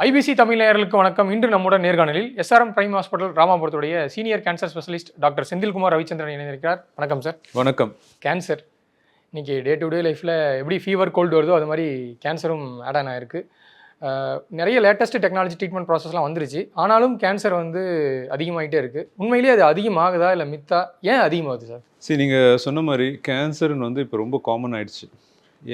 IBC Tamil நேயர்களுக்கு வணக்கம். இன்று நம்முடன் நேர்காணலில் SRM prime hospital ராமாபுரத்துடைய senior cancer specialist doctor Senthilkumar Ravichandran இணைந்திருக்கிறார். வணக்கம் சார். வணக்கம். கேன்சர். இன்னைக்கு டே டு டே லைஃப்பில் எப்படி ஃபீவர் கோல்டு வருதோ அது மாதிரி கேன்சரும் ஆட் ஆன் ஆயிருக்கு. நிறைய லேட்டஸ்ட் டெக்னாலஜி ட்ரீட்மெண்ட் ப்ராசஸ்லாம் வந்துருச்சு. ஆனாலும் கேன்சர் வந்து அதிகமாகிட்டே இருக்குது உண்மையிலேயே அது அதிகமாகுதா இல்லை மித்தா? ஏன் அதிகமாகுது சார்? சரி நீங்கள் சொன்ன மாதிரி கேன்சர்னு வந்து இப்போ ரொம்ப காமன் ஆயிடுச்சு.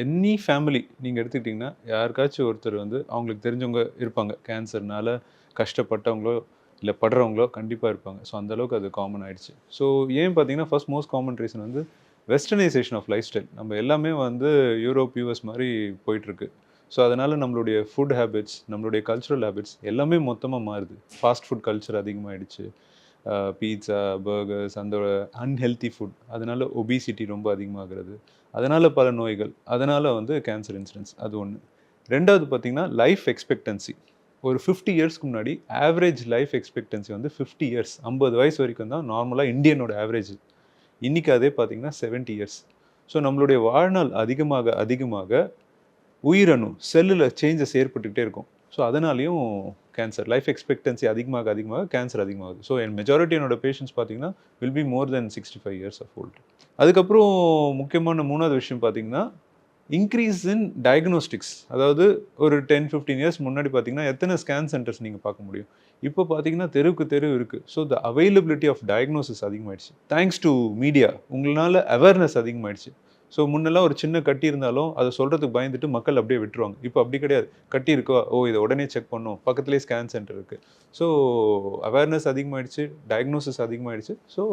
எனி ஃபேமிலி நீங்கள் எடுத்துக்கிட்டிங்கன்னா யாருக்காச்சும் ஒருத்தர் வந்து அவங்களுக்கு தெரிஞ்சவங்க இருப்பாங்க. கேன்சர்னால கஷ்டப்பட்டவங்களோ இல்லை படுறவங்களோ கண்டிப்பாக இருப்பாங்க. ஸோ அந்தளவுக்கு அது காமன் ஆகிடுச்சு ஸோ ஏன் பார்த்தீங்கன்னா ஃபர்ஸ்ட் மோஸ்ட் காமன் ரீசன் வந்து வெஸ்டர்னைசேஷன் ஆஃப் லைஃப் ஸ்டைல் நம்ம எல்லாமே வந்து யூரோப் யூஎஸ் மாதிரி போயிட்டுருக்கு. ஸோ அதனால் நம்மளுடைய ஃபுட் ஹேபிட்ஸ் நம்மளுடைய கல்ச்சுரல் ஹேபிட்ஸ் எல்லாமே மொத்தமாக மாறுது. ஃபாஸ்ட் ஃபுட் கல்ச்சர் அதிகமாகிடுச்சு பீட்சா பர்கர்ஸ் அந்த அன்ஹெல்தி ஃபுட் அதனால் ஒபிசிட்டி ரொம்ப அதிகமாகிறது. அதனால் பல நோய்கள். அதனால் வந்து கேன்சர் இன்சிடென்ட்ஸ் அது ஒன்று ரெண்டாவது பார்த்திங்கன்னா லைஃப் எக்ஸ்பெக்டன்சி ஒரு ஃபிஃப்டி இயர்ஸ்க்கு முன்னாடி ஆவரேஜ் லைஃப் எக்ஸ்பெக்டன்சி வந்து ஃபிஃப்டி இயர்ஸ் ஐம்பது வயசு வரைக்கும் தான் நார்மலாக இந்தியனோட ஆவரேஜ் இன்றைக்கி அதே பார்த்தீங்கன்னா செவன்ட்டி இயர்ஸ் ஸோ நம்மளுடைய வாழ்நாள் அதிகமாக அதிகமாக உயிரணு செல்லில் சேஞ்சஸ் ஏற்பட்டுக்கிட்டே இருக்கும். ஸோ அதனாலையும் கேன்சர் லைஃப் எக்ஸ்பெக்டன்சி அதிகமாக அதிகமாக கேன்சர் அதிகமாகுது. ஸோ என் மெஜாரிட்டி என்னோட பேஷண்ட்ஸ் பார்த்தீங்கன்னா will be more then sixty five years of old அதுக்கப்புறம் முக்கியமான மூணாவது விஷயம் பார்த்தீங்கன்னா இன்க்ரீஸ் இன் டயக்னோஸ்டிக்ஸ் அதாவது ஒரு டென் ஃபிஃப்டீன் இயர்ஸ் முன்னாடி பார்த்தீங்கன்னா எத்தனை ஸ்கேன் சென்டர்ஸ் நீங்கள் பார்க்க முடியும்? இப்போ பார்த்தீங்கன்னா தெருவுக்கு தெரு இருக்குது so the availability of diagnosis அதிகமாயிடுச்சு. தேங்க்ஸ் டு மீடியா உங்களால் அவேர்னஸ் அதிகமாகிடுச்சு ஸோ முன்னெல்லாம் ஒரு சின்ன கட்டி இருந்தாலும் அதை சொல்கிறதுக்கு பயந்துட்டு மக்கள் அப்படியே விட்டுருவாங்க. இப்போ அப்படி கிடையாது. கட்டி இருக்கோ ஓ இதை உடனே செக் பண்ணோம் பக்கத்துலேயே ஸ்கேன் சென்டர் இருக்குது ஸோ அவேர்னஸ் அதிகமாயிடுச்சு டயக்னோசிஸ் அதிகமாயிடுச்சு. So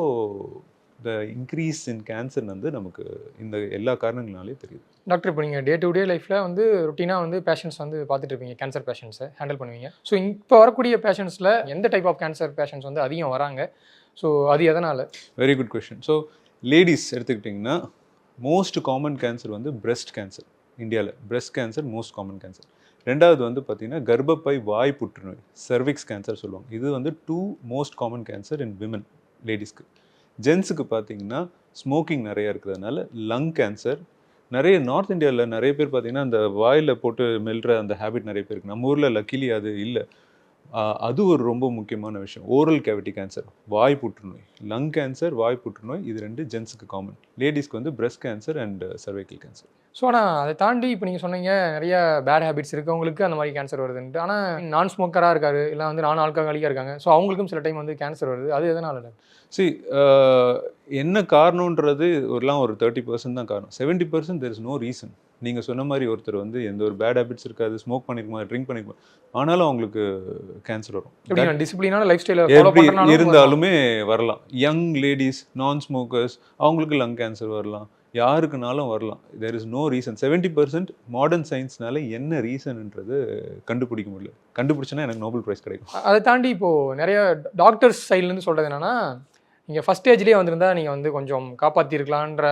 the increase in cancer வந்து நமக்கு இந்த எல்லா காரணங்களாலே தெரியுது. டாக்டர் இப்போ நீங்கள் டே டு டே லைஃப்பில் வந்து ரொட்டீனாக வந்து பேஷண்ட்ஸ் வந்து பார்த்துட்டு இருப்பீங்க. கேன்சர் பேஷண்ட்ஸை ஹேண்டில் பண்ணுவீங்க. ஸோ இப்போ வரக்கூடிய பேஷண்ட்ஸில் எந்த டைப் ஆஃப் கேன்சர் பேஷண்ட்ஸ் வந்து அதிகம் வராங்க? ஸோ அது எதனால்? Very good question so ladies எடுத்துக்கிட்டிங்கன்னா மோஸ்ட் காமன் கேன்சர் வந்து breast கேன்சர் இந்தியாவில் breast cancer most common cancer ரெண்டாவது வந்து பார்த்திங்கன்னா கர்ப்பப்பை வாய் புற்றுநோய் சர்விக்ஸ் கேன்சர் சொல்லுவாங்க. இது வந்து two most common cancer in women லேடிஸ்க்கு ஜென்ஸுக்கு பார்த்தீங்கன்னா ஸ்மோக்கிங் நிறையா இருக்கிறதுனால லங் கேன்சர் நிறைய நார்த் இந்தியாவில் நிறைய பேர் பார்த்தீங்கன்னா அந்த வாயில் போட்டு மெல்ற அந்த ஹேபிட் நிறைய பேருக்கு நம்ம ஊரில் லக்கிலி அது இல்லை. அது ஒரு ரொம்ப முக்கியமான விஷயம். ஓரல் கேவிட்டி கேன்சர் வாய் புற்றுநோய். லங் கேன்சர் வாய் புற்றுநோய் இது ரெண்டு ஜென்ஸுக்கு காமன் லேடிஸ்க்கு வந்து breast cancer and cervical cancer so ஆனால் அதை தாண்டி இப்போ நீங்கள் சொன்னீங்க நிறைய பேட் ஹேபிட்ஸ் இருக்கவங்களுக்கு அந்த மாதிரி கேன்சர் வருதுன்ட்டு. ஆனால் நான் ஸ்மோக்கராக இருக்காரு இல்லை வந்து நான் ஆல்கஹாலிக்காக இருக்காங்க. ஸோ அவங்களுக்கும் சில டைம் வந்து கேன்சர் வருது. அது எதனால சி என்ன காரணன்றது ஒருலாம் ஒரு தேர்ட்டி பர்சன்ட் தான் காரணம். Seventy percent there is no reason நீங்கள் சொன்ன மாதிரி ஒருத்தர் வந்து எந்த ஒரு பேட் ஹேபிட்ஸ் இருக்காது. ஸ்மோக் பண்ணிருக்குமா ட்ரிங்க் பண்ணிருக்குமா ஆனாலும் அவங்களுக்கு கேன்சர் வரும். டிசிப்ளினான லைஃப் ஸ்டைலை இருந்தாலுமே வரலாம். யங் லேடிஸ் நான் ஸ்மோக்கர்ஸ் அவங்களுக்கு லங் கேன்சர் வரலாம். யாருக்குனாலும் வரலாம். There is no reason seventy percent modern சயின்ஸ்னால என்ன ரீசன்ன்றது கண்டுபிடிக்க முடியல. கண்டுபிடிச்சனா எனக்கு நோபல் ப்ரைஸ் கிடைக்கும். அதை தாண்டி இப்போது நிறைய டாக்டர்ஸ் சைட்லேருந்து சொல்கிறது என்னென்னா நீங்கள் ஃபஸ்ட் ஸ்டேஜ்லேயே வந்திருந்தா நீங்கள் வந்து கொஞ்சம் காப்பாற்றிருக்கலான்ற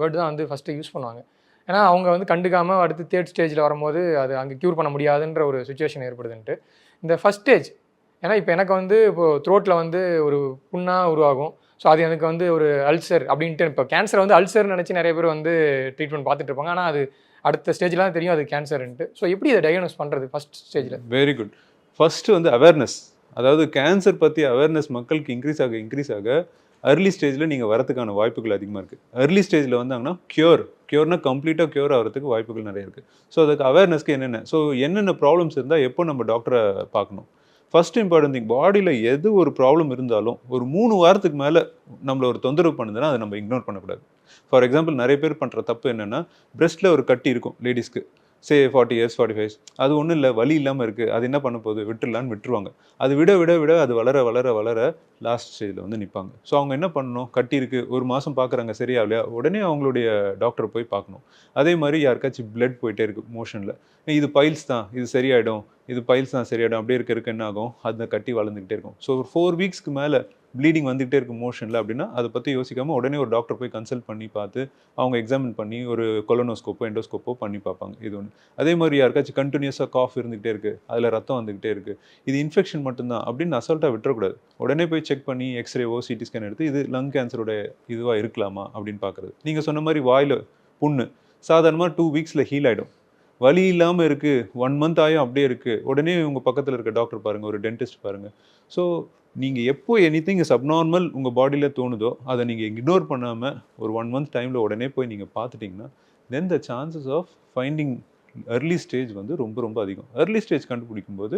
வேர்டு தான் வந்து ஃபஸ்ட்டு யூஸ் பண்ணுவாங்க. ஏன்னா அவங்க வந்து கண்டுக்காமல் அடுத்து தேர்ட் ஸ்டேஜில் வரும்போது அது அங்கே க்யூர் பண்ண முடியாதுன்ற ஒரு சுச்சுவேஷன் ஏற்படுதுன்ட்டு. இந்த ஃபஸ்ட் ஸ்டேஜ் ஏன்னா இப்போ எனக்கு வந்து இப்போது த்ரோட்டில் வந்து ஒரு புண்ணாக உருவாகும். ஸோ அது எனக்கு வந்து ஒரு அல்சர் அப்படின்ட்டு இப்போ கேன்சர் வந்து அல்சர் நினச்சி நிறைய பேர் வந்து ட்ரீட்மெண்ட் பார்த்துட்டு இருப்பாங்க. ஆனால் அது அடுத்த ஸ்டேஜ்லாம் தெரியும் அது கேன்சர்ன்ட்டு ஸோ எப்படி இதை டயக்னோஸ் பண்ணுறது ஃபஸ்ட் ஸ்டேஜில் வெரி குட் ஃபஸ்ட்டு வந்து அவேர்னஸ் அதாவது கேன்சர் பற்றி அவேர்னஸ் மக்களுக்கு இன்க்ரீஸ் ஆக இன்க்ரீஸ் ஆக அர்லி ஸ்டேஜில் நீங்கள் வரதுக்கான வாய்ப்புகள் அதிகமாக இருக்குது அர்லி ஸ்டேஜில் வந்தாங்கன்னா க்யூர் க்யூர்னா கம்ப்ளீட்டாக க்யூர் ஆகிறதுக்கு வாய்ப்புகள் நிறைய இருக்குது ஸோ அதுக்கு அவேர்னஸ்க்கு என்னென்ன? ஸோ என்னென்ன ப்ராப்ளம்ஸ் இருந்தால் எப்போ நம்ம டாக்டரை பார்க்கணும்? ஃபர்ஸ்ட் இம்பார்ட்டன் திங் பாடியில் எது ஒரு ப்ராப்ளம் இருந்தாலும் ஒரு மூணு வாரத்துக்கு மேலே நம்மளை ஒரு தொந்தரவு பண்ணுதுன்னா அதை நம்ம இக்னோர் பண்ணக்கூடாது. ஃபார் எக்ஸாம்பிள் நிறைய பேர் பண்ணுற தப்பு என்னென்னா பிரெஸ்ட்டில் ஒரு கட்டி இருக்கும் லேடிஸ்க்கு say forty years forty five அது ஒன்றும் இல்லை வலி இல்லாமல் இருக்குது அது என்ன பண்ண போகுது? விட்டுடலான்னு விட்டுருவாங்க. அது விட விட விட அது வளர வளர வளர லாஸ்ட் ஸ்டேஜில் வந்து நிற்பாங்க ஸோ அவங்க என்ன பண்ணணும்? கட்டியிருக்கு ஒரு மாதம் பார்க்குறாங்க சரியாகலையா உடனே அவங்களுடைய டாக்டரை போய் பார்க்கணும். அதே மாதிரி யாருக்காச்சும் பிளட் போயிட்டே இருக்கு மோஷனில் இது பைல்ஸ் தான். இது சரியாயிடும். இது பைல்ஸ் தான் சரியாயிடும். அப்படியே இருக்க இருக்க என்ன ஆகும்? அந்த கட்டி வளர்ந்துக்கிட்டே இருக்கும். ஸோ ஒரு ஃபோர் வீக்ஸ்க்கு மேலே ப்ளீடிங் வந்துகிட்டே இருக்கும் மோஷனில் அப்படின்னா அதை பற்றி யோசிக்காமல் உடனே ஒரு டாக்டர் போய் கன்சல்ட் பண்ணி பார்த்து அவங்க எக்ஸாமின் பண்ணி ஒரு கொலனோஸ்கோப்போ எண்டோஸ்கோப்போ பண்ணி பார்ப்பாங்க. இது ஒன்று அதே மாதிரி யாருக்காச்சும் கண்டினியூஸாக காஃப் இருந்துகிட்டே இருக்குது அதில் ரத்தம் வந்துகிட்டே இருக்குது இது இன்ஃபெக்ஷன் மட்டும்தான் அப்படின்னு அசால்ட்டாக விட்டுறக்கூடாது. உடனே போய் செக் பண்ணி எக்ஸ்ரேவோ சிடி ஸ்கேன் எடுத்து இது லங் கேன்சரோட இதுவாக இருக்கலாமா அப்படின்னு பார்க்குறது. நீங்கள் சொன்ன மாதிரி வாயில் புண்ணு சாதாரணமாக டூ வீக்ஸில் ஹீல் ஆகிடும் வலி இல்லாமல் இருக்குது ஒன் மந்த் ஆயும் அப்படியே இருக்குது உடனே உங்கள் பக்கத்தில் இருக்க டாக்டர் பாருங்கள் ஒரு டென்டிஸ்ட் பாருங்கள் ஸோ நீங்கள் எப்போ எனி திங் சப்நார்மல் உங்கள் பாடியில் தோணுதோ அதை நீங்கள் இக்னோர் பண்ணாமல் ஒரு ஒன் மந்த் டைமில் உடனே போய் நீங்கள் பார்த்துட்டிங்கன்னா then the chances of finding early stage வந்து ரொம்ப ரொம்ப அதிகம். Early ஸ்டேஜ் கண்டுபிடிக்கும் போது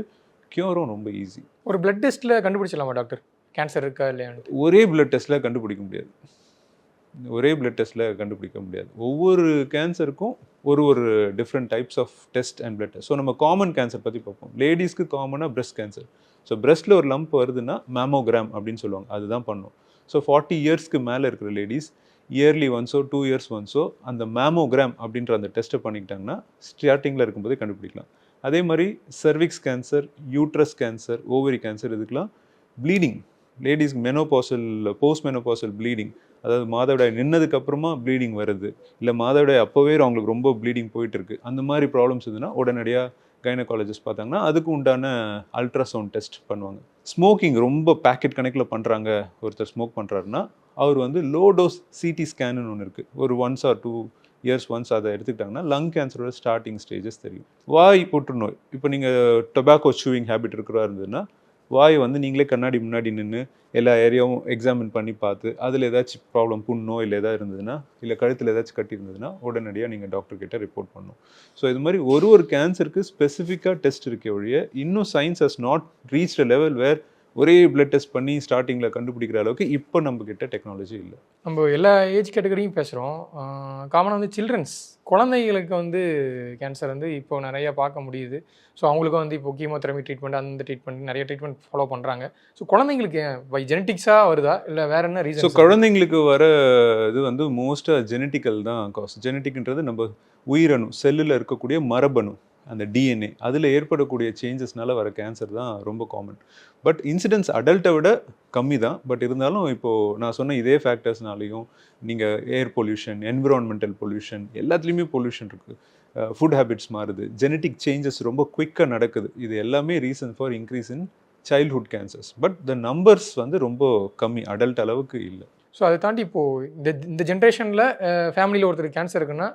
க்யூரும் ரொம்ப ஈஸி ஒரு பிளட் டெஸ்ட்டில் கண்டுபிடிச்சிடலாமா டாக்டர் கேன்சர் இருக்கா இல்லையான்ட்டு ஒரே பிளட் டெஸ்ட்டில் கண்டுபிடிக்க முடியாது. ஒரே பிளட் டெஸ்ட்டில் கண்டுபிடிக்க முடியாது. ஒவ்வொரு கேன்சருக்கும் ஒரு ஒரு different types of test and blood test so நம்ம காமன் கேன்சர் பற்றி பார்ப்போம். லேடிஸ்க்கு காமனாக breast கேன்சர் ஸோ breastல ஒரு லம்ப் வருதுன்னா மேமோகிராம் அப்படின்னு சொல்லுவாங்க. அதுதான் பண்ணும். ஸோ ஃபார்ட்டி இயர்ஸ்க்கு மேலே இருக்கிற லேடிஸ் இயர்லி ஒன்ஸோ டூ இயர்ஸ் ஒன்ஸோ அந்த மேமோகிராம் அப்படின்ற அந்த டெஸ்ட்டை பண்ணிக்கிட்டாங்கன்னா ஸ்டார்டிங்கில் இருக்கும்போதே கண்டுபிடிக்கலாம். அதே மாதிரி cervix cancer uterus cancer ovary cancer இதுக்கெலாம் ப்ளீடிங் லேடிஸ்க்கு மெனோபாசல் போஸ்ட் மெனோபாசல் ப்ளீடிங் அதாவது மாதவிடாய் நின்னதுக்கு அப்புறமா ப்ளீடிங் வருது. இல்லை மாதவிடாய் அப்போவே அவங்களுக்கு ரொம்ப ப்ளீடிங் போயிட்டு இருக்கு அந்த மாதிரி ப்ராப்ளம்ஸ் இருந்ததுன்னா உடனடியாக கைனகாலஜிஸ்ட் பார்த்தாங்கன்னா அதுக்கு உண்டான அல்ட்ராசவுண்ட் டெஸ்ட் பண்ணுவாங்க. ஸ்மோக்கிங் ரொம்ப பேக்கெட் கணக்கில் பண்ணுறாங்க ஒருத்தர் ஸ்மோக் பண்ணுறாருன்னா அவர் வந்து லோ டோஸ் சிடி ஸ்கேனுன்னு ஒன்று இருக்குது ஒரு once or two years once அதை எடுத்துக்கிட்டாங்கன்னா லங் கேன்சரோட ஸ்டார்டிங் ஸ்டேஜஸ் தெரியும். வாய் புற்றுநோய். இப்போ நீங்கள் டொபாக்கோ சூவிங் ஹேபிட் இருக்கிறா இருந்ததுன்னா வாய் வந்து நீங்களே கண்ணாடி முன்னாடி நின்று எல்லா ஏரியாவும் எக்ஸாமின் பண்ணி பார்த்து அதில் ஏதாச்சும் ப்ராப்ளம் புண்ணோ இல்லை ஏதாவது இருந்ததுன்னா இல்லை கழுத்தில் ஏதாச்சும் கட்டி இருந்ததுன்னா உடனடியாக நீங்கள் டாக்டர் கிட்ட ரிப்போர்ட் பண்ணணும். ஸோ இது மாதிரி ஒரு ஒரு கேன்சருக்கு ஸ்பெசிஃபிக்காக டெஸ்ட் இருக்கே ஒழிய இன்னும் science has not reach a level where ஒரே பிளட் டெஸ்ட் பண்ணி ஸ்டார்டிங்கில் கண்டுபிடிக்கிற அளவுக்கு இப்போ நம்ம கிட்ட டெக்னாலஜி இல்லை. நம்ம எல்லா ஏஜ் கேட்டகரியும் பேசுகிறோம் காமனாக வந்து சில்ட்ரன்ஸ் குழந்தைகளுக்கு வந்து கேன்சர் வந்து இப்போ நிறைய பார்க்க முடியுது. ஸோ அவங்களுக்கு வந்து இப்போ கீமோதெரபி ட்ரீட்மெண்ட் அந்த ட்ரீட்மெண்ட் நிறைய ட்ரீட்மெண்ட் ஃபாலோ பண்ணுறாங்க ஸோ குழந்தைங்களுக்கு பை ஜெனட்டிக்ஸாக வருதா? இல்லை வேற என்ன ஸோ ரீசன் குழந்தைங்களுக்கு வர இது வந்து மோஸ்ட்டாக ஜெனட்டிக்கல் தான் காஸ் ஜெனட்டிக்ன்றது நம்ம உயிரணு செல்லில் இருக்கக்கூடிய மரபணு. அந்த டிஎன்ஏ அதில் ஏற்படக்கூடிய சேஞ்சஸ்னால வர கேன்சர் தான் ரொம்ப காமன் பட் இன்சிடென்ஸ் அடல்ட்டை விட கம்மி தான் பட் இருந்தாலும் இப்போது நான் சொன்ன இதே ஃபேக்டர்ஸ்னாலையும் நீங்கள் ஏர் பொல்யூஷன் என்விரான்மெண்டல் பொல்யூஷன் எல்லாத்துலேயுமே பொல்யூஷன் இருக்குது ஃபுட் ஹேபிட்ஸ் மாறுது. ஜெனட்டிக் சேஞ்சஸ் ரொம்ப குயிக்காக நடக்குது. இது எல்லாமே reason for increase in childhood cancers but the numbers வந்து ரொம்ப கம்மி. அடல்ட் அளவுக்கு இல்லை. ஸோ அதை தாண்டி இப்போது இந்த இந்த ஜென்ரேஷனில் ஃபேமிலியில் ஒருத்தருக்கு கேன்சர் இருக்குன்னா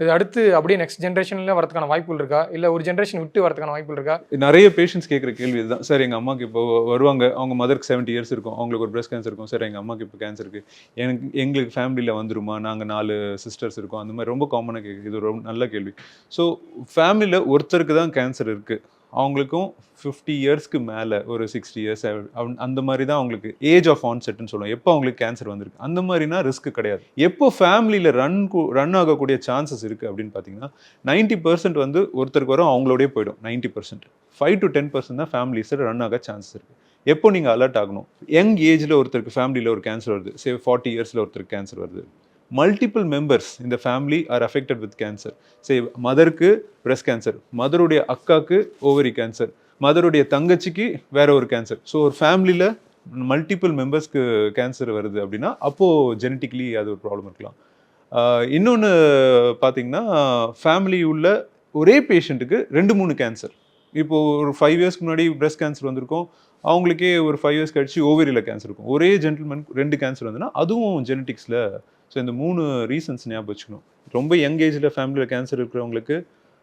இது அடுத்து அப்படியே நெக்ஸ்ட் ஜென்ரேஷனில் வரதுக்கான வாய்ப்புகள் இருக்கா? இல்லை ஒரு ஜென்ரேஷன் விட்டு வரதுக்கான வாய்ப்புகள் இருக்கா? நிறைய பேஷண்ட்ஸ் கேட்குற கேள்வி இதுதான். சார் எங்கள் அம்மாவுக்கு இப்போ வருவாங்க. அவங்க மதருக்கு செவன்ட்டி இயர்ஸ் இருக்கும். அவங்களுக்கு ஒரு பிரஸ்ட் கேன்சர் இருக்கும். சார் எங்கள் அம்மாக்கு இப்போ கேன்சர் இருக்கு. எனக்கு எங்களுக்கு ஃபேமிலியில் வந்துருமா? நாங்கள் நாலு சிஸ்டர்ஸ் இருக்கோம். அந்த மாதிரி ரொம்ப காமனாக கேட்குது இது ரொம்ப நல்ல கேள்வி. ஸோ ஃபேமிலியில் ஒருத்தருக்கு தான் கேன்சர் இருக்குது அவங்களுக்கும் ஃபிஃப்டி இயர்ஸ்க்கு மேலே ஒரு சிக்ஸ்டி இயர்ஸ் அந்த மாதிரி தான் அவங்களுக்கு ஏஜ் ஆஃப் ஆன்செட்னு சொல்லுவோம் எப்போ அவங்களுக்கு கேன்சர் வந்திருக்கு? அந்த மாதிரினா ரிஸ்க் கிடையாது. எப்போ ஃபேமிலியில் ரன் ரன் ஆகக்கூடிய சான்சஸ் இருக்குது அப்படின்னு பார்த்தீங்கன்னா நைன்ட்டி பர்சன்ட் வந்து ஒருத்தருக்கு வரும் அவங்களோடய போயிடும் ninety percent five to ten percent தான் ஃபேமிலிஸில் ரன் ஆக சான்சஸ் இருக்குது எப்போ நீங்கள் அலர்ட் ஆகணும்? யங் ஏஜில் ஒருத்தருக்கு ஃபேமிலியில் ஒரு கேன்சர் வருது. சே ஃபார்ட்டி இயர்ஸில் ஒருத்தருக்கு கேன்சர் வருது. மல்டிபிள் மெம்பர்ஸ் இந்த family are affected with cancer say மதருக்கு breast cancer மதருடைய அக்காவுக்கு ஓவரி கேன்சர் மதருடைய தங்கச்சிக்கு வேற ஒரு கேன்சர் ஸோ ஒரு ஃபேமிலியில் மல்டிபிள் மெம்பர்ஸ்க்கு கேன்சர் வருது அப்படின்னா அப்போது ஜெனட்டிக்லி அது ஒரு ப்ராப்ளம் இருக்கலாம். இன்னொன்று பார்த்தீங்கன்னா ஃபேமிலி உள்ள ஒரே பேஷண்ட்டுக்கு ரெண்டு மூணு கேன்சர் இப்போது ஒரு ஃபைவ் இயர்ஸ்க்கு முன்னாடி பிரஸ்ட் கேன்சர் வந்திருக்கும். அவங்களுக்கே ஒரு ஃபைவ் இயர்ஸ் கழிச்சு ஓவரியில் கேன்சர் இருக்கும். ஒரே ஜென்டில்மேன் ரெண்டு கேன்சர் வந்துன்னா அதுவும் ஜெனட்டிக்ஸில் ஸோ இந்த மூணு ரீசன்ஸ் ஞாபகம் வச்சுக்கணும். ரொம்ப யங் ஏஜில் ஃபேமிலியில் கேன்சர் இருக்கிறவங்களுக்கு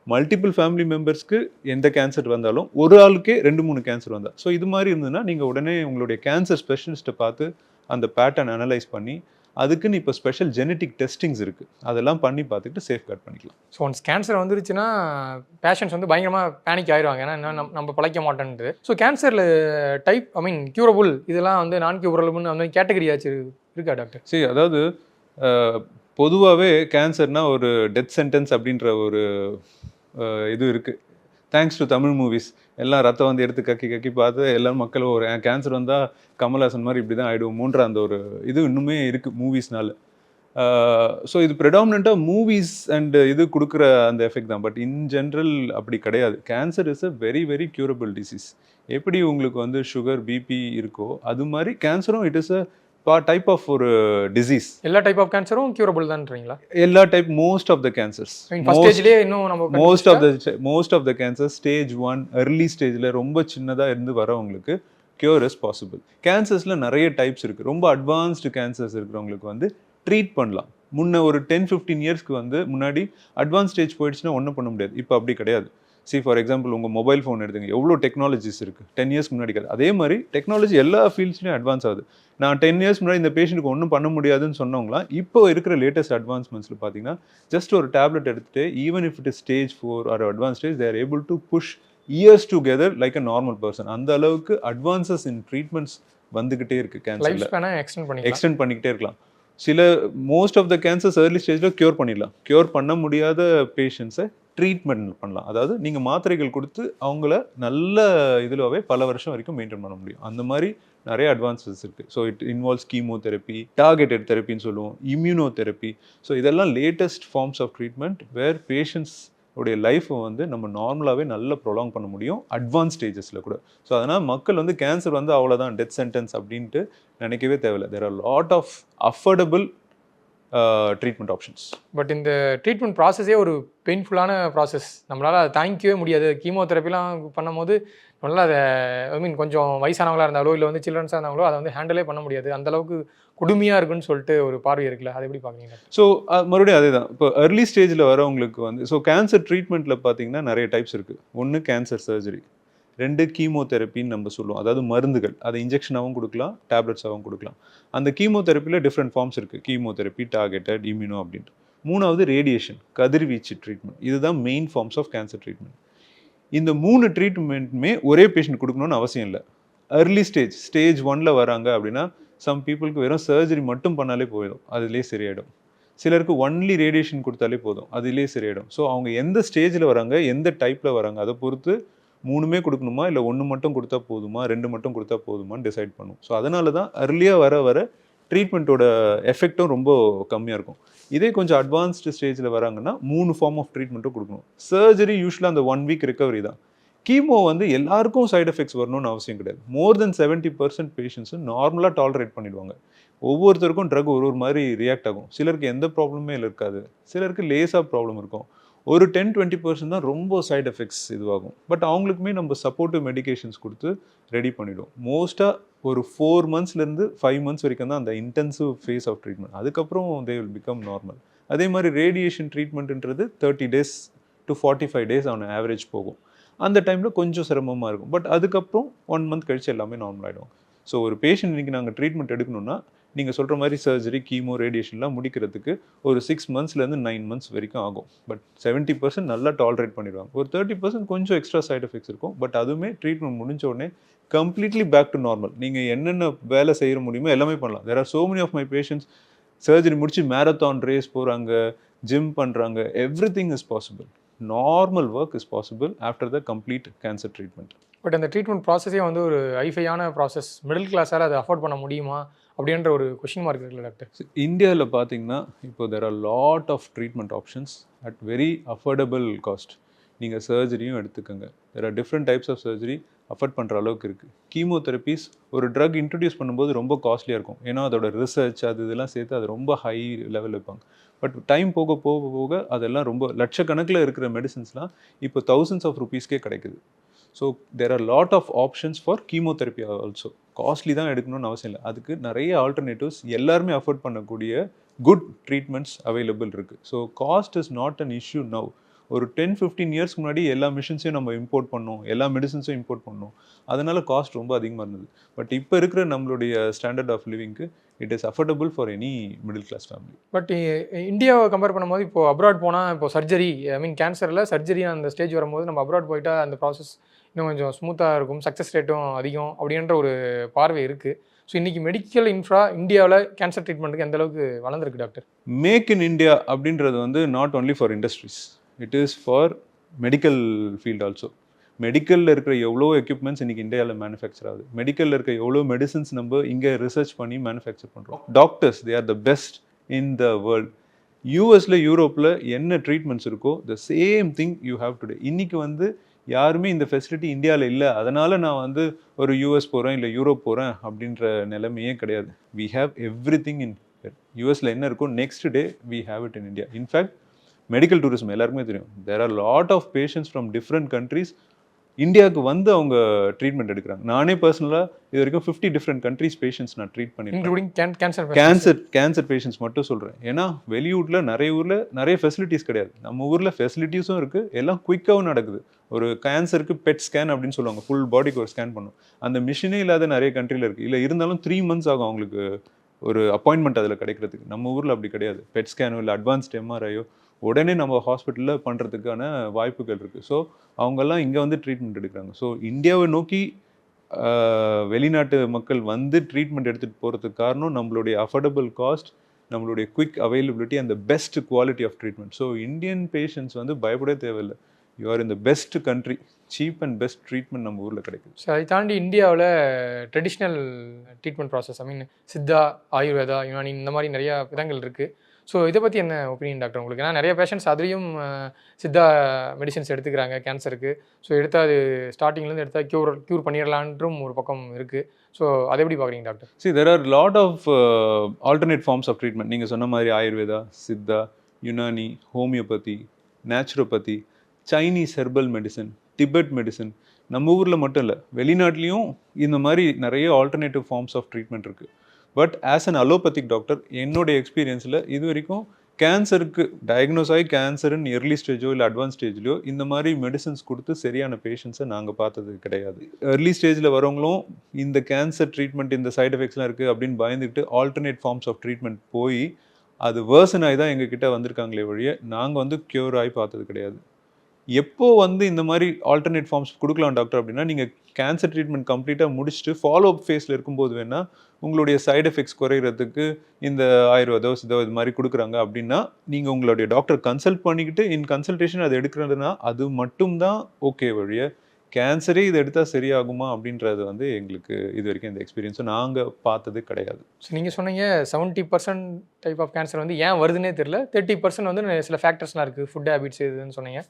மல்டிபிள் ஃபேமிலி மெம்பர்ஸ்க்கு எந்த கேன்சர் வந்தாலும் ஒரு ஆளுக்கே ரெண்டு மூணு கேன்சர் வந்தால் ஸோ இது மாதிரி இருந்ததுன்னா நீங்கள் உடனே உங்களுடைய கேன்சர் ஸ்பெஷலிஸ்ட்டை பார்த்து அந்த பேட்டர்ன் அனலைஸ் பண்ணி அதுக்குன்னு இப்போ ஸ்பெஷல் ஜெனட்டிக் டெஸ்டிங்ஸ் இருக்குது அதெல்லாம் பண்ணி பார்த்துட்டு சேஃப் கார்ட் பண்ணிக்கலாம். ஸோ ஒன்ஸ் கேன்சர் வந்துருச்சுன்னா பேஷண்ட்ஸ் வந்து பயங்கரமாக பேனிக் ஆயிடுவாங்க. ஏன்னா இன்னும் நம்ம பிழைக்க மாட்டேன்ட்டு ஸோ கேன்சரில் டைப் ஐ மீன் கியூரபுள் இதெல்லாம் வந்து நான் கியூரபுள்னு அந்த கேட்டகரி ஆச்சு இருக்கா டாக்டர் சரி அதாவது பொதுவாகவே கேன்சர்னா ஒரு டெத் சென்டென்ஸ் அப்படின்ற ஒரு இது இருக்குது தேங்க்ஸ் டு தமிழ் மூவிஸ் எல்லாம் ரத்தம் வந்து எடுத்து கக்கி கக்கி பார்த்து எல்லாரும் மக்கள் ஒரு கேன்சர் வந்தால் கமல்ஹாசன் மாதிரி இப்படி தான் ஆகிடும் மூன்ற அந்த ஒரு இது இன்னுமே இருக்குது மூவிஸ்னால ஸோ இது ப்ரெடாமினண்ட்டாக மூவிஸ் அண்டு இது கொடுக்குற அந்த எஃபெக்ட் தான். பட் இன் ஜென்ரல் அப்படி கிடையாது. Cancer is a very very curable disease எப்படி உங்களுக்கு வந்து சுகர் பிபி இருக்கோ அது மாதிரி கேன்சரும் it is a type of ஒரு டிசீஸ் எல்லா டைப் ஆஃப் கேன்சரும் கியூரபுள் தான்றீங்களா? எல்லா type most of the cancers ஸ்டேஜ்லேயே இன்னும் நம்ம most of the most of the cancer stage one early ஸ்டேஜில் ரொம்ப சின்னதாக இருந்து வரவங்களுக்கு கியூர் இஸ் பாசிபிள் கேன்சர்ஸில் நிறைய டைப்ஸ் இருக்குது ரொம்ப அட்வான்ஸ்டு கேன்சர்ஸ் இருக்கிறவங்களுக்கு வந்து ட்ரீட் பண்ணலாம். முன்ன ஒரு டென் ஃபிஃப்டீன் இயர்ஸ்க்கு வந்து முன்னாடி அட்வான்ஸ் ஸ்டேஜ் போயிடுச்சுன்னா ஒன்றும் பண்ண முடியாது. இப்போ அப்படி கிடையாது. சி ஃபார் எக்ஸாம்பிள் உங்கள் மொபைல் ஃபோன் எடுத்துங்க எவ்வளோ டெக்னாலஜிஸ் இருக்குது டென் இயர்ஸ்க்கு முன்னாடி அதே மாதிரி டெக்னாலஜி எல்லா ஃபீல்ட்ஸ்லையும் அட்வான்ஸ் ஆகுது. நான் டென் இயர்ஸ் முன்னாடி இந்த பேஷண்ட்டுக்கு ஒன்றும் பண்ண முடியாதுன்னு சொன்னவங்களாம் இப்போ இருக்கிற லேட்டஸ்ட் அட்வான்ஸ்மெண்ட்ஸில் பார்த்தீங்கன்னா ஜஸ்ட் ஒரு டேப்லெட் எடுத்துட்டு even if it is stage four or advance stage they're able to push years together like a normal person அந்த அளவுக்கு அட்வான்சஸ் இன் ட்ரீட்மெண்ட்ஸ் வந்துகிட்டே இருக்கு பண்ணிக்கலாம். எக்ஸ்டெண்ட் பண்ணிக்கிட்டே இருக்கலாம். சில most of the cancers early ஸ்டேஜில் க்யூர் பண்ணிடலாம். க்யூர் பண்ண முடியாத பேஷண்ட்ஸை ட்ரீட்மெண்ட் பண்ணலாம். அதாவது நீங்கள் மாத்திரைகள் கொடுத்து அவங்கள நல்ல இதுலவே பல வருஷம் வரைக்கும் மெயின்டைன் பண்ண முடியும். அந்த மாதிரி நிறைய அட்வான்சஸ் இருக்குது so it involves chemotherapy targeted தெரப்பின்னு சொல்லுவோம் இம்யூனோ தெரப்பி ஸோ இதெல்லாம் latest forms of treatment where patients உடைய லைஃப்பை வந்து நம்ம நார்மலாகவே நல்லா ப்ரொலாங் பண்ண முடியும் அட்வான்ஸ் ஸ்டேஜஸில் கூட. ஸோ அதனால் மக்கள் வந்து கேன்சர் வந்து அவ்வளோதான் டெத் சென்டென்ஸ் அப்படின்ட்டு நினைக்கவே தேவையில்லை. There are lot of affordable treatment options but இந்த ட்ரீட்மெண்ட் ப்ராசஸே ஒரு பெயின்ஃபுல்லான ப்ராசஸ் நம்மளால் அதை தாங்கிக்கவே முடியாது. கீமோதெரப்பிலாம் பண்ணும்போது நல்லா அதை ஐ மீன் கொஞ்சம் வயசானவங்களா இருந்தாலோ இல்லை வந்து சில்ட்ரன்ஸாக இருந்தாங்களோ அதை வந்து ஹேண்டிலே பண்ண முடியாது. அந்தளவுக்கு கொடுமையாக இருக்குன்னு சொல்லிட்டு ஒரு பார்வை இருக்குல்ல அதை எப்படி பார்க்குறீங்க? ஸோ மறுபடியும் அதே தான் இப்போ அர்லி ஸ்டேஜில் வரவங்களுக்கு வந்து ஸோ கேன்சர் ட்ரீட்மெண்ட்டில் பார்த்தீங்கன்னா நிறைய டைப்ஸ் இருக்குது ஒன்று கேன்சர் சர்ஜரி ரெண்டு கீமோதெரப்பின்னு நம்ம சொல்லுவோம். அதாவது மருந்துகள். அதை இன்ஜெக்ஷனாகவும் கொடுக்கலாம் டேப்லெட்ஸாகவும் கொடுக்கலாம். அந்த கீமோதெரப்பியில் டிஃப்ரெண்ட் ஃபார்ம்ஸ் இருக்குது கீமோதெரப்பி டார்கெட்டட் இம்யூனோ அப்படின்ட்டு. மூணாவது ரேடியேஷன் கதிர்வீச்சு ட்ரீட்மெண்ட் இதுதான் main forms of cancer treatment இந்த மூணு ட்ரீட்மெண்ட்டுமே ஒரே பேஷண்ட் கொடுக்கணும்னு அவசியம் இல்லை. அர்லி ஸ்டேஜ் ஸ்டேஜ் ஒன்ல வராங்க அப்படின்னா சம் பீப்புளுக்கு வெறும் சர்ஜரி மட்டும் பண்ணாலே போயிடும் அதுலேயே சரியாயிடும். சிலருக்கு ஒன்லி ரேடியேஷன் கொடுத்தாலே போதும். அதுலேயே சரியாயிடும். ஸோ அவங்க எந்த ஸ்டேஜில் வராங்க எந்த டைப்பில் வராங்க அதை பொறுத்து மூணுமே கொடுக்கணுமா? இல்லை ஒன்று மட்டும் கொடுத்தா போதுமா? ரெண்டு மட்டும் கொடுத்தா போதுமான்னு டிசைட் பண்ணும். ஸோ அதனால தான் அர்லியாக வர வர ட்ரீட்மெண்ட்டோட எஃபெக்ட்டும் ரொம்ப கம்மியாக இருக்கும். இதே கொஞ்சம் அட்வான்ஸ்டு ஸ்டேஜில் வராங்கன்னா மூணு ஃபார்ம் ஆஃப் ட்ரீட்மெண்ட்டும் கொடுக்கணும். சர்ஜரி யூஸ்வலாக அந்த ஒன் வீக் ரெக்கவரி தான். கீமோ வந்து எல்லாருக்கும் சைட் எஃபெக்ட்ஸ் வரணும்னு அவசியம் கிடையாது. மோர் தென் செவன்ட்டி பர்சன்ட் பேஷண்ட்ஸும் நார்மலாக டாலரேட் பண்ணிடுவாங்க. ஒவ்வொருத்தருக்கும் ட்ரக் ஒரு ஒரு மாதிரி ரியாக்ட் ஆகும். சிலருக்கு எந்த ப்ராப்ளமே இருக்காது. சிலருக்கு லேசாக ப்ராப்ளம் இருக்கும். ஒரு டென் டுவெண்ட்டி பர்சன்ட் தான் ரொம்ப சைட் எஃபெக்ட்ஸ் இதுவாகும். பட் அவங்களுக்குமே நம்ம சப்போர்ட்டிவ் மெடிகேஷன்ஸ் கொடுத்து ரெடி பண்ணிவிடும் மோஸ்ட்டாக ஒரு ஃபோர் மந்த்ஸ்லேருந்து ஃபைவ் மந்த்ஸ் வரைக்கும் தான் அந்த இன்டென்சிவ் ஃபேஸ் ஆஃப் ட்ரீட்மெண்ட் அதுக்கப்புறம் தே வில் பிகம் நார்மல் அதே மாதிரி radiation ட்ரீட்மெண்ட்டுன்றது thirty days to forty five days on average போகும். அந்த டைமில் கொஞ்சம் சிரமமாக இருக்கும். பட் அதுக்கப்புறம் ஒன் மந்த் கழித்து எல்லாமே நார்மல் ஆகிடும் ஸோ ஒரு பேஷண்ட் இன்றைக்கி நாங்கள் ட்ரீட்மெண்ட் எடுக்கணும்னா நீங்கள் சொல்கிற மாதிரி சர்ஜரி கீமோ ரேடியேஷன்லாம் முடிக்கிறதுக்கு ஒரு சிக்ஸ் மந்த்ஸ்லேருந்து நைன் மந்த்ஸ் வரைக்கும் ஆகும். பட் செவன்ட்டி பர்சன்ட் நல்லா டாலரேட் பண்ணிடுவாங்க. ஒரு தேர்ட்டி பர்சன்ட் கொஞ்சம் எக்ஸ்ட்ரா சைட் எஃபெக்ட்ஸ் இருக்கும். பட் அதுவுமே ட்ரீட்மெண்ட் முடிஞ்ச உடனே கம்ப்ளீட்லி பேக் டு நார்மல் நீங்கள் என்னென்ன வேலை செய்ய முடியுமோ எல்லாமே பண்ணலாம். There are so many of my patients surgery முடிச்சு மேரத்தான் ரேஸ் போகிறாங்க ஜிம் பண்ணுறாங்க everything is possible normal work is possible after the complete cancer treatment but அந்த ட்ரீட்மெண்ட் ப்ராசஸே வந்து ஒரு ஹைஃபையான ப்ராசஸ் மிடில் கிளாஸால் அதை அஃபோர்ட் பண்ண முடியுமா? அப்படின்ற ஒரு கொஷின் மார்க் இருக்குல்ல டாக்டர் இந்தியாவில் பார்த்தீங்கன்னா இப்போ there are lot of treatment options at very affordable cost நீங்கள் சர்ஜரியும் எடுத்துக்கோங்க. There are different types of surgery afford பண்ணுற அளவுக்கு இருக்குது கீமோதெரப்பிஸ் ஒரு ட்ரக் இன்ட்ரடியூஸ் பண்ணும்போது ரொம்ப காஸ்ட்லியாக இருக்கும். ஏன்னா அதோட ரிசர்ச் அது இதெல்லாம் சேர்த்து அது ரொம்ப ஹை லெவல் வைப்பாங்க. பட் டைம் போக போக போக அதெல்லாம் ரொம்ப லட்சக்கணக்கில் இருக்கிற மெடிசன்ஸ்லாம் இப்போ தௌசண்ட்ஸ் ஆஃப் ருபீஸ்க்கே கிடைக்குது. So there are lot of options for chemotherapy also costly தான் எடுக்கணும்னு அவசியம் இல்லை. அதுக்கு நிறைய ஆல்டர்னேட்டிவ்ஸ் எல்லாருமே அஃபோர்ட் பண்ணக்கூடிய குட் ட்ரீட்மெண்ட்ஸ் அவைலபிள் இருக்குது so cost is not an issue now ஒரு டென் ஃபிஃப்டீன் இயர்ஸ்க்கு முன்னாடி எல்லா மிஷின்ஸையும் நம்ம இம்போர்ட் பண்ணோம் எல்லா மெடிசன்ஸும் இம்போர்ட் பண்ணோம். அதனால காஸ்ட் ரொம்ப அதிகமாக இருந்தது. பட் இப்போ இருக்கிற நம்மளுடைய standard of லிவிங்க்கு it is affordable for any middle class family but இந்தியாவை கம்பேர் பண்ணும்போது இப்போ அப்ராட் போனால் இப்போ சர்ஜரி ஐ மீன் கேன்சரில் சர்ஜரி அந்த ஸ்டேஜ் வரும்போது நம்ம அப்ராட் போயிட்டால் அந்த ப்ராசஸ் இன்னும் கொஞ்சம் ஸ்மூத்தாக இருக்கும் சக்ஸஸ் ரேட்டும் அதிகம் அப்படின்ற ஒரு பார்வை இருக்குது ஸோ இன்றைக்கி மெடிக்கல் இன்ஃப்ரா இந்தியாவில் கேன்சர் ட்ரீட்மெண்ட்டுக்கு எந்த அளவுக்கு வளர்ந்துருக்கு டாக்டர் மேக் இன் இந்தியா அப்படின்றது வந்து not only for industries it is for medical field also மெடிக்கலில் இருக்கிற எவ்வளோ எக்யூப்மெண்ட்ஸ் இன்னைக்கு இந்தியாவில் மேனுஃபேக்சர் ஆகுது. மெடிக்கலில் இருக்க எவ்வளோ மெடிசின்ஸ் நம்ம இங்கே ரிசர்ச் பண்ணி மேனுஃபேக்சர் பண்ணுறோம் doctors they are the best in the world யூஎஸில் யூரோப்பில் என்ன ட்ரீட்மெண்ட்ஸ் இருக்கோ the same thing you have today இன்னைக்கு வந்து யாருமே இந்த ஃபெசிலிட்டி இந்தியாவில் இல்லை. அதனால் நான் வந்து ஒரு யூஎஸ் போகிறேன் இல்லை யூரோப் போகிறேன் அப்படின்ற நிலைமையே கிடையாது. We have everything in யூஎஸில் என்ன இருக்கோ next day we have it in India in fact medical tourism எல்லாருக்குமே தெரியும். There are lot of patients from different countries இந்தியாவுக்கு வந்து அவங்க ட்ரீட்மெண்ட் எடுக்கிறாங்க. நானே பர்சனலாக இது வரைக்கும் ஃபிஃப்டி டிஃப்ரெண்ட் கண்ட்ரீஸ் பேஷண்ட்ஸ் நான் ட்ரீட் பண்ணியிருக்கேன் கேன்சர் கேன்சர் கேன்சர் பேஷண்ட்ஸ் மட்டும் சொல்கிறேன் ஏன்னா வெளியூரில் நிறைய ஊரில் நிறைய ஃபெசிலிட்டிஸ் கிடையாது. நம்ம ஊரில் ஃபெசிலிட்டிஸும் இருக்குது எல்லாம் குயிக்காகவும் நடக்குது. ஒரு கேன்சருக்கு பெட் ஸ்கேன் அப்படின்னு சொல்லுவாங்க. ஃபுல் பாடிக்கு ஒரு ஸ்கேன் பண்ணும். அந்த மிஷினே இல்லாத நிறைய கண்ட்ரியில் இருக்குது இல்லை இருந்தாலும் த்ரீ மந்த்ஸ் ஆகும் அவங்களுக்கு ஒரு அப்பாயின்மெண்ட் அதில் கிடைக்கிறதுக்கு. நம்ம ஊரில் அப்படி கிடையாது. பெட் ஸ்கேனோ இல்லை அட்வான்ஸ்ட் எம்ஆர்ஐயோ உடனே நம்ம ஹாஸ்பிட்டலில் பண்ணுறதுக்கான வாய்ப்புகள் இருக்குது ஸோ அவங்கெல்லாம் இங்கே வந்து ட்ரீட்மெண்ட் எடுக்கிறாங்க. ஸோ இந்தியாவை நோக்கி வெளிநாட்டு மக்கள் வந்து ட்ரீட்மெண்ட் எடுத்துகிட்டு போகிறதுக்கு காரணம் நம்மளுடைய அஃபோர்டபுள் காஸ்ட் நம்மளுடைய குயிக் அவைலபிலிட்டி அந்த best quality of treatment so Indian patients வந்து பயப்படவே தேவையில்லை. யூ ஆர் இந்த best country cheap and best treatment நம்ம ஊரில் கிடைக்கும் ஸோ அதை தாண்டி இந்தியாவில் traditional treatment process I mean Siddha Ayurveda Unani இந்த மாதிரி நிறையா விதங்கள் இருக்குது ஸோ இதை பற்றி என்ன ஒப்பீனியன் டாக்டர் உங்களுக்கு? ஏன்னா நிறைய பேஷண்ட்ஸ் அதுலேயும் சித்தா மெடிசன்ஸ் எடுத்துக்கிறாங்க கேன்சருக்கு ஸோ எடுத்தால் அது ஸ்டார்டிங்லேருந்து எடுத்தால் க்யூர் க்யூர் பண்ணிடலான்றும் ஒரு பக்கம் இருக்குது ஸோ அதை எப்படி பார்க்குறீங்க doctor see there are lot of alternate forms of treatment நீங்கள் சொன்ன மாதிரி Ayurveda Siddha Unani homeopathy naturopathy Chinese herbal medicine Tibet medicine நம்ம ஊரில் மட்டும் இல்லை வெளிநாட்டிலையும் இந்த மாதிரி நிறைய ஆல்டர்னேட்டிவ் ஃபார்ம்ஸ் ஆஃப் ட்ரீட்மெண்ட் இருக்குது but as an allopathic doctor என்னுடைய எக்ஸ்பீரியன்ஸில் இது வரைக்கும் கேன்சருக்கு டயக்னோஸ் ஆகி கேன்சர்னு எர்லி ஸ்டேஜோ இல்லை அட்வான்ஸ் ஸ்டேஜ்லையோ இந்த மாதிரி மெடிசன்ஸ் கொடுத்து சரியான பேஷண்ட்ஸை நாங்கள் பார்த்தது கிடையாது. ஏர்லி ஸ்டேஜில் வரவங்களும் இந்த கேன்சர் ட்ரீட்மெண்ட் இந்த சைடு எஃபெக்ட்ஸ்லாம் இருக்குது அப்படின்னு பயந்துக்கிட்டு ஆல்டர்னேட் ஃபார்ம்ஸ் ஆஃப் ட்ரீட்மெண்ட் போய் அது வேர்சன் ஆகி தான் எங்ககிட்ட வந்திருக்காங்களே வழிய நாங்கள் வந்து க்யூர் ஆகி பார்த்தது கிடையாது. எப்போ வந்து இந்த மாதிரி ஆல்டர்னேட் ஃபார்ம்ஸ் கொடுக்கலாம் டாக்டர் அப்படின்னா நீங்கள் கேன்சர் ட்ரீட்மெண்ட் கம்ப்ளீட்டாக முடிச்சுட்டு ஃபாலோ அப் ஃபேஸில் இருக்கும்போது வேணால் உங்களுடைய சைடு எஃபெக்ட்ஸ் குறையிறதுக்கு இந்த ஆயுர்வேதோ சிதோ இது மாதிரி கொடுக்குறாங்க அப்படின்னா நீங்கள் உங்களுடைய டாக்டர் கன்சல்ட் பண்ணிக்கிட்டு இன் கன்சல்டேஷன் அது எடுக்கிறதுனா அது மட்டும்தான் ஓகே வழிய. கேன்சரே இது எடுத்தால் சரியாகுமா அப்படின்றது வந்து எங்களுக்கு இது வரைக்கும் இந்த எக்ஸ்பீரியன்ஸும் நாங்கள் பார்த்தது கிடையாது. ஸோ நீங்கள் சொன்னீங்க seventy percent type of cancer வந்து ஏன் வருதுன்னே தெரில தேர்ட்டி பர்சன்ட் வந்து சில ஃபேக்டர்ஸ்லாம் இருக்குது ஃபுட் ஹேபிட்ஸ் இதுன்னு சொன்னீங்க.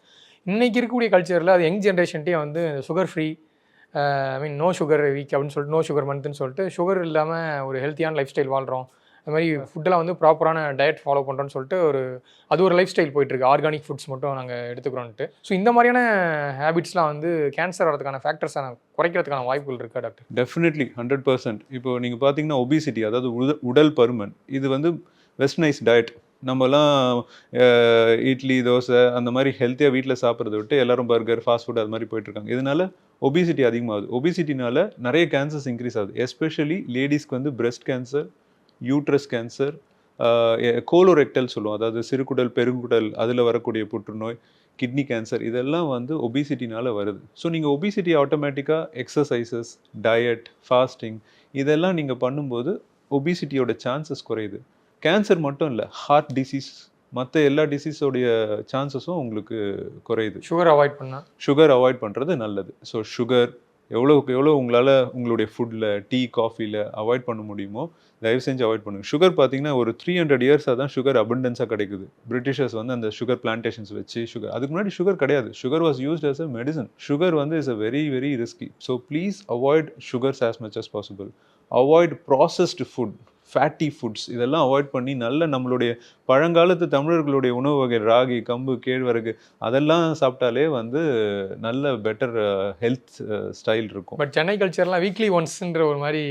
இன்னைக்கு இருக்கக்கூடிய கல்ச்சரில் அது யங் ஜென்ரேஷன்ட்டே வந்து sugar free I mean no sugar week அப்படின்னு சொல்லிட்டு நோ சுகர் மந்த்னு சொல்லிட்டு சுகர் இல்லாமல் ஒரு ஹெல்த்தியான லைஃப் ஸ்டைல் வாழ்கிறோம் அது மாதிரி ஃபுட்டெல்லாம் வந்து ப்ராப்பரான டயட் ஃபாலோ பண்ணுறோன்னு சொல்லிட்டு ஒரு அது ஒரு லைஃப் ஸ்டைல் போயிட்டுருக்கு. ஆர்கானிக் ஃபுட்ஸ் மட்டும் நாங்கள் எடுத்துக்கிறோன்ட்டு ஸோ இந்த மாதிரியான ஹேபிட்ஸ்லாம் வந்து கேன்சர் வரதுக்கான ஃபேக்டர்ஸை குறைக்கிறதுக்கான வாய்ப்புகள் இருக்கா டாக்டர் டெஃபினெட்லி ஹண்ட்ரட் பர்சன்ட் இப்போ நீங்கள் பார்த்தீங்கன்னா ஒபிசிட்டி அதாவது உட- உடல் பருமன் இது வந்து வெஸ்டர்னைஸ் டயட் நம்மலாம் இட்லி தோசை அந்த மாதிரி ஹெல்த்தியாக வீட்டில் சாப்பிட்றத விட்டு எல்லாரும் பர்கர் ஃபாஸ்ட் ஃபுட் அது மாதிரி போயிட்டுருக்காங்க. இதனால ஒபிசிட்டி அதிகமாகுது. ஒபிசிட்டினால நிறைய கேன்சர்ஸ் இன்க்ரீஸ் ஆகுது. எஸ்பெஷலி லேடிஸ்க்கு வந்து breast cancer uterus cancer colorectal சொல்லுவோம். அதாவது சிறுகுடல் பெருங்குடல் அதில் வரக்கூடிய புற்றுநோய் கிட்னி கேன்சர் இதெல்லாம் வந்து ஒபிசிட்டினால் வருது. ஸோ நீங்கள் ஒபிசிட்டி ஆட்டோமேட்டிக்காக எக்ஸசைசஸ் டயட் ஃபாஸ்டிங் இதெல்லாம் நீங்கள் பண்ணும்போது ஒபிசிட்டியோட சான்சஸ் குறையுது. கேன்சர் மட்டும் இல்லை ஹார்ட் டிசீஸ் மற்ற எல்லா டிசீஸோடைய சான்சஸும் உங்களுக்கு குறையுது. சுகர் அவாய்ட் பண்ணால் சுகர் அவாய்ட் பண்ணுறது நல்லது. ஸோ சுகர் எவ்வளோக்கு எவ்வளோ உங்களால் உங்களுடைய ஃபுட்டில் டீ காஃபியில் அவாய்ட் பண்ண முடியுமோ தயவு செஞ்சு அவாய்ட் பண்ணுங்க. சுகர் பார்த்தீங்கன்னா ஒரு த்ரீ ஹண்ட்ரட் இயர்ஸாக தான் சுகர் அபண்டன்ஸாக கிடைக்குது. பிரிட்டிஷர்ஸ் வந்து அந்த சுகர் பிளான்டேஷன்ஸ் வச்சு சுகர் அதுக்கு முன்னாடி சுகர் கிடையாது. Sugar was used as a medicine sugar வந்து is a very very risky so please avoid sugars as much as possible avoid processed food fatty foods இதெல்லாம் avoid பண்ணி நல்ல நம்மளுடைய பழங்காலத்து தமிழர்களுடைய உணவு வகை ராகி கம்பு கேழ்வரகு அதெல்லாம் சாப்பிட்டாலே வந்து நல்ல பெட்டர் ஹெல்த் ஸ்டைல் இருக்கும். பட் சென்னை கல்ச்சர்லாம் வீக்லி ஒன்ஸ்ன்ற ஒரு மாதிரி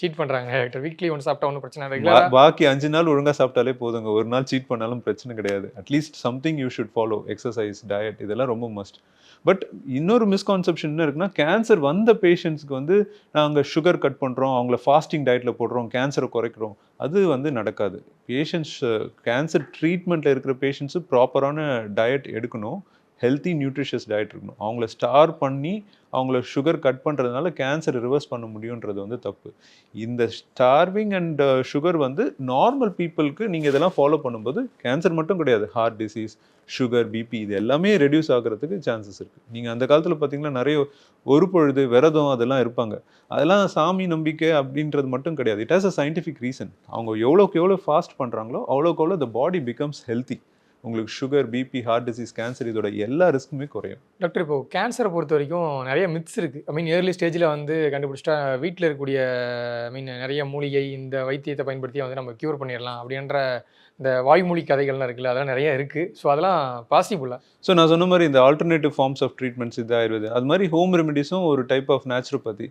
சீட் பண்ணுறாங்க டாக்டர் வீக்லி ஒன்ஸ் சாப்பிட்டா ஒன்றும் பிரச்சனை ரெகுலராக பாக்கி அஞ்சு நாள் ஒழுங்கா சாப்பிட்டாலே போதுங்க. ஒரு நாள் சீட் பண்ணாலும் பிரச்சனை கிடையாது. At least something you should follow exercise diet இதெல்லாம் ரொம்ப மஸ்ட் பட் இன்னொரு மிஸ்கான்செப்ஷன் என்ன இருக்குன்னா கேன்சர் வந்த பேஷண்ட்ஸ்க்கு வந்து நாங்கள் சுகர் கட் பண்ணுறோம் அவங்கள ஃபாஸ்டிங் டயட்டில் போடுறோம் கேன்சரை குறைக்கிறோம். அது வந்து நடக்காது. பேஷண்ட்ஸ் கேன்சர் ட்ரீட்மெண்ட்டில் இருக்கிற பேஷண்ட்ஸு ப்ராப்பரான டயட் எடுக்கணும். ஹெல்த்தி நியூட்ரிஷியஸ் டயட் இருக்கணும். அவங்கள ஸ்டார் பண்ணி அவங்கள சுகர் கட் பண்ணுறதுனால கேன்சர் ரிவர்ஸ் பண்ண முடியுன்றது வந்து தப்பு. இந்த ஸ்டார்விங் அண்ட் சுகர் வந்து நார்மல் பீப்புளுக்கு நீங்கள் இதெல்லாம் ஃபாலோ பண்ணும்போது கேன்சர் மட்டும் கிடையாது. ஹார்ட் டிசீஸ் சுகர் பிபி இது எல்லாமே ரெடியூஸ் ஆகிறதுக்கு சான்சஸ் இருக்குது நீங்கள் அந்த காலத்தில் பார்த்தீங்கன்னா நிறைய ஒரு பொழுது விரதம் அதெல்லாம் இருப்பாங்க. அதெல்லாம் சாமி நம்பிக்கை அப்படின்றது மட்டும் கிடையாது. It has a scientific reason அவங்க எவ்வளோக்கு எவ்வளோ ஃபாஸ்ட் பண்ணுறாங்களோ அவ்வளோக்கு அவ்வளோ த பாடி பிகம்ஸ் ஹெல்த்தி உங்களுக்கு sugar BP heart disease cancer இதோட எல்லா ரிஸ்க்குமே குறையும். டாக்டர் இப்போ கேன்சரை பொறுத்த வரைக்கும் நிறைய மித்ஸ் இருக்குது ஐ மீன் ஏர்லி ஸ்டேஜில் வந்து கண்டுபிடிச்சிட்டா வீட்டில் இருக்கக்கூடிய ஐ மீன் நிறைய மூலிகை இந்த வைத்தியத்தை பயன்படுத்தி வந்து நம்ம க்யூர் பண்ணிடலாம் அப்படின்ற இந்த வாய்மொழி கதைகள்லாம் இருக்குல்ல அதெல்லாம் நிறைய இருக்குது ஸோ அதெல்லாம் பாசிபிளா ஸோ நான் சொன்ன மாதிரி இந்த ஆல்டர்னேட்டிவ் ஃபார்ம்ஸ் ஆஃப் ட்ரீட்மெண்ட்ஸ் இது ஆயுர்வேதம் அது மாதிரி ஹோம் ரெமெடிஸும் ஒரு டைப் ஆஃப் நேச்சுரோபதி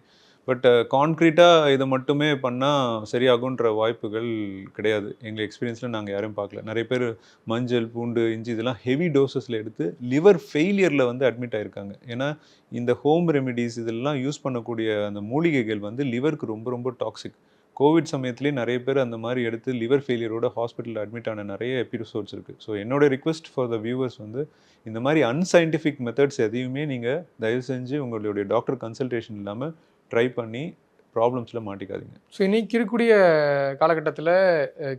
பட் கான்க்ரீட்டாக இதை மட்டுமே பண்ணால் சரியாகுன்ற வாய்ப்புகள் கிடையாது. எங்கள் எக்ஸ்பீரியன்ஸில் நாங்கள் யாரையும் பார்க்கல. நிறைய பேர் மஞ்சள் பூண்டு இஞ்சி இதெல்லாம் ஹெவி டோசஸில் எடுத்து லிவர் ஃபெயிலியரில் வந்து அட்மிட் ஆகிருக்காங்க ஏன்னா இந்த ஹோம் ரெமிடிஸ் இதெல்லாம் யூஸ் பண்ணக்கூடிய அந்த மூலிகைகள் வந்து லிவருக்கு ரொம்ப ரொம்ப டாக்ஸிக் கோவிட் சமயத்துலேயே நிறைய பேர் அந்த மாதிரி எடுத்து லிவர் ஃபெயிலியரோட ஹாஸ்பிட்டலில் அட்மிட் ஆன நிறைய எபிசோட்ஸ் இருக்குது ஸோ என்னோட ரிக்வெஸ்ட் ஃபார் த வியூவர்ஸ் வந்து இந்த மாதிரி அன்சைன்டிஃபிக் மெத்தட்ஸ் எதையுமே நீங்கள் தயவு செஞ்சு உங்களுடைய டாக்டர் கன்சல்டேஷன் இல்லாமல் ட்ரை பண்ணி ப்ராப்ளம்ஸில் மாட்டிக்காதீங்க. ஸோ இன்னைக்கு இருக்கக்கூடிய காலகட்டத்தில்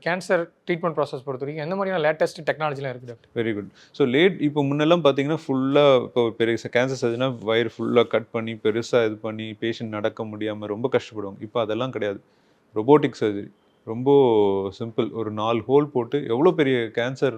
கேன்சர் ட்ரீட்மெண்ட் ப்ராசஸ் பொறுத்த வரைக்கும் எந்த மாதிரியான லேட்டஸ்ட் டெக்னாலஜிலாம் இருக்குது? Doctor very good so late இப்போ முன்னெல்லாம் பார்த்தீங்கன்னா ஃபுல்லாக இப்போ பெரிய கேன்சர் சர்ஜனா வயிறு ஃபுல்லாக கட் பண்ணி பெருசாக இது பண்ணி பேஷண்ட் நடக்க முடியாமல் ரொம்ப கஷ்டப்படுவாங்க. இப்போ அதெல்லாம் கிடையாது. ரொபோட்டிக் சர்ஜரி ரொம்ப சிம்பிள் ஒரு நாலு ஹோல் போட்டு எவ்வளோ பெரிய கேன்சர்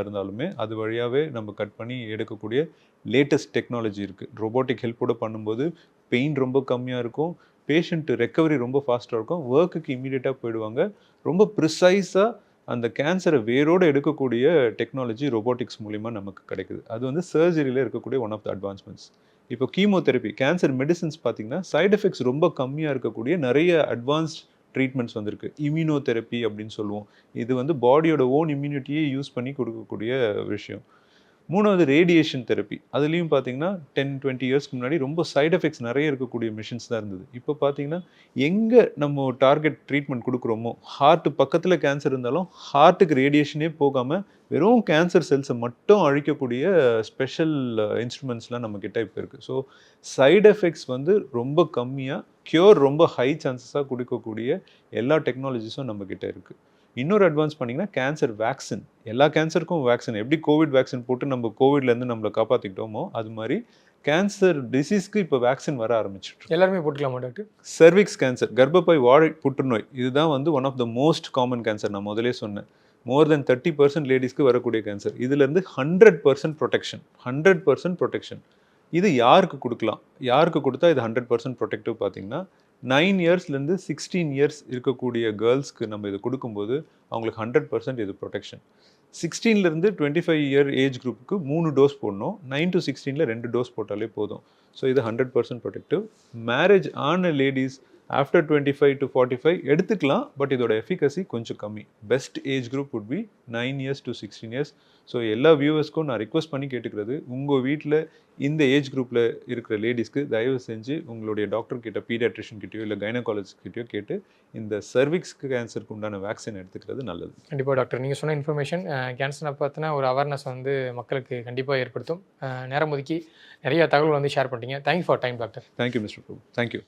இருந்தாலுமே அது வழியாகவே நம்ம கட் பண்ணி எடுக்கக்கூடிய லேட்டஸ்ட் டெக்னாலஜி இருக்குது ரொபோட்டிக் ஹெல்ப்போட பண்ணும்போது பெயின் ரொம்ப கம்மியாக இருக்கும். பேஷண்ட்டு ரெக்கவரி ரொம்ப ஃபாஸ்ட்டாக இருக்கும். ஒர்க்குக்கு இமீடியட்டாக போயிடுவாங்க. ரொம்ப ப்ரிசைஸாக அந்த கேன்சரை வேரோடு எடுக்கக்கூடிய டெக்னாலஜி ரொபோட்டிக்ஸ் மூலிமா நமக்கு கிடைக்குது. அது வந்து சர்ஜரியில் இருக்கக்கூடிய ஒன் ஆஃப் த அட்வான்ஸ்மெண்ட்ஸ் இப்போ கீமோதெரப்பி கேன்சர் மெடிசின்ஸ் பார்த்தீங்கன்னா சைட் எஃபெக்ட்ஸ் ரொம்ப கம்மியாக இருக்கக்கூடிய நிறைய அட்வான்ஸ்ட் ட்ரீட்மெண்ட்ஸ் வந்திருக்கு. இம்யூனோதெரப்பி அப்படின்னு சொல்லுவோம். இது வந்து பாடியோட ஓன் இம்யூனிட்டியே யூஸ் பண்ணி கொடுக்கக்கூடிய விஷயம். மூணாவது ரேடியேஷன் தெரப்பி அதுலேயும் பார்த்தீங்கன்னா டென் டுவெண்ட்டி இயர்ஸ்க்கு முன்னாடி ரொம்ப சைட் எஃபெக்ட்ஸ் நிறைய இருக்கக்கூடிய மிஷின்ஸ் தான் இருந்தது. இப்போ பார்த்தீங்கன்னா எங்கே நம்ம டார்கெட் ட்ரீட்மெண்ட் கொடுக்குறோமோ ஹார்ட் பக்கத்தில் கேன்சர் இருந்தாலும் ஹார்ட்டுக்கு ரேடியேஷனே போகாமல் வெறும் கேன்சர் செல்ஸை மட்டும் அழிக்கக்கூடிய ஸ்பெஷல் இன்ஸ்ட்ருமெண்ட்ஸ்லாம் நம்மக்கிட்ட இப்போ இருக்குது ஸோ சைடு எஃபெக்ட்ஸ் வந்து ரொம்ப கம்மியாக க்யூர் ரொம்ப ஹை சான்சஸாக கொடுக்கக்கூடிய எல்லா டெக்னாலஜிஸும் நம்மக்கிட்ட இருக்குது இன்னொரு அட்வான்ஸ் பண்ணிங்கன்னா கேன்சர் வேக்சின் எல்லா கேன்சருக்கும் வேக்சின் எப்படி கோவிட் வேக்சின் போட்டு நம்ம கோவிட்லேருந்து நம்மளை காப்பாற்றிக்கிட்டோமோ அது மாதிரி கேன்சர் டிசீஸ்க்கு இப்போ வேக்சின் வர ஆரம்பிச்சிட்டு எல்லாருமே போட்டுக்கலாமா டாக்டர் சர்விக்ஸ் கேன்சர் கர்ப்பப்பை வாழை புற்றுநோய். இதுதான் வந்து one of the most common cancer நான் முதலே சொன்னேன். மோர் தென் தேர்ட்டி பர்சன்ட் லேடிஸ்க்கு வரக்கூடிய கேன்சர் இதுலேருந்து hundred percent protection hundred percent protection இது யாருக்கு கொடுக்கலாம்? யாருக்கு கொடுத்தா இது ஹண்ட்ரட் பர்சன்ட் ப்ரொடெக்டிவ் பார்த்தீங்கன்னா நைன் இயர்ஸ்லேருந்து சிக்ஸ்டீன் இயர்ஸ் இருக்கக்கூடிய கேர்ள்ஸ்க்கு நம்ம இது கொடுக்கும்போது அவங்களுக்கு ஹண்ட்ரட் பர்சன்ட் இது ப்ரொடெக்ஷன். சிக்ஸ்டீன்லேருந்து டுவெண்ட்டி ஃபைவ் இயர் ஏஜ் குரூப்புக்கு மூணு டோஸ் போடணும். நைன் டு சிக்ஸ்டீனில் ரெண்டு டோஸ் போட்டாலே போதும். ஸோ இது ஹண்ட்ரட் பர்சன்ட் ப்ரொடெக்டிவ். மேரேஜ் ஆன ladies after twenty five to forty five எடுத்துக்கலாம் பட் இதோட எஃபிகசி கொஞ்சம் கம்மி. Best age group would be nine years to sixteen years so எல்லா வியூவர்ஸ்க்கும் நான் ரிக்வஸ்ட் பண்ணி கேட்டுக்கிறது உங்கள் வீட்டில் இந்த ஏஜ் குரூப்பில் இருக்கிற லேடிஸ்க்கு தயவு செஞ்சு உங்களுடைய டாக்டர் கிட்ட பீடியாட்ரிஷியன் கிட்டயோ இல்லை கைனகாலஜிஸ்ட் கிட்டயோ கேட்டு இந்த சர்விக்ஸ் கேன்சருக்கு உண்டான வேக்சின் எடுத்துக்கிறது நல்லது. கண்டிப்பாக டாக்டர் நீங்கள் சொன்ன இன்ஃபர்மேஷன் கேன்சரை பற்றின ஒரு அவேர்னஸ் வந்து மக்களுக்கு கண்டிப்பாக ஏற்படுத்தும். நேரம் ஒதுக்கி நிறைய தகவல் வந்து ஷேர் பண்ணிட்டீங்க. Thank you for time doctor thank you mister Prabhu thank you